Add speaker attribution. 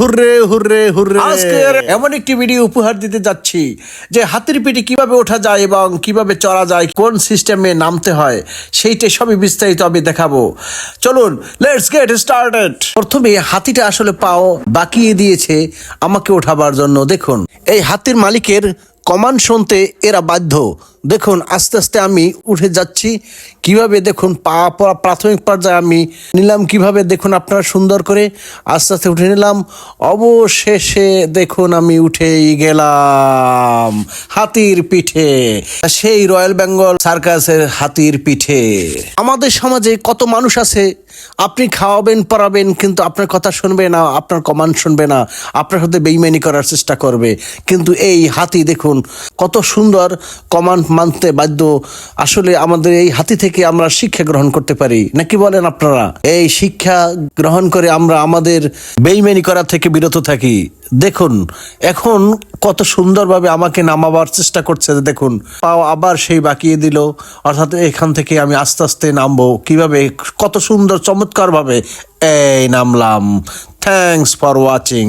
Speaker 1: Hurray hurray hurray. আজকের এমন একটি ভিডিও উপহার দিতে যাচ্ছি যে হাতির পিঠে কীভাবে ওঠা যায় এবং কীভাবে চড়া যায়, কোন সিস্টেমে নামতে হয়, সেইটা সবই বিস্তারিত আমি দেখাবো। চলুন লেটস গেট স্টার্টেড প্রথমে হাতিটা আসলে পাও বাকিয়ে দিয়েছে আমাকে ওঠাবার জন্য। দেখুন, এই হাতির মালিকের কমান্ড শুনতে এরা বাধ্য। দেখুন, আস্তে আস্তে আমি উঠে যাচ্ছি। কীভাবে দেখুন, পা প্রাথমিক পর্যায়ে আমি নিলাম, কীভাবে দেখুন আপনারা সুন্দর করে আস্তে আস্তে উঠে নিলাম। অবশেষে দেখুন আমি উঠেই গেলাম হাতির পিঠে, সেই রয়্যাল বেঙ্গল সার্কাসের হাতির পিঠে। আমাদের সমাজে কত মানুষ আছে, আপনি খাওয়াবেন পড়াবেন কিন্তু আপনার কথা শুনবে না, আপনার কমান্ড শুনবে না, আপনার সাথে বেইমানি করার চেষ্টা করবে। কিন্তু এই হাতি দেখুন, কত সুন্দর কমান্ড মানতে বাধ্য। আসলে আমাদের এই হাতি থেকে আমরা শিক্ষা গ্রহণ করতে পারি। নাকি বলেন আপনারা? এই শিক্ষা গ্রহণ করে আমরা আমাদের বেইমানি করা থেকে বিরত থাকি। দেখুন, এখন কত সুন্দরভাবে আমাকে নামাবার চেষ্টা করছে দেখুন, পাও আবার সেই বাকিয়ে দিল। অর্থাৎ এখান থেকে আমি আস্তে আস্তে নামবো। কীভাবে? কত সুন্দর, চমৎকারভাবে। এই, নামলাম। Thanks for watching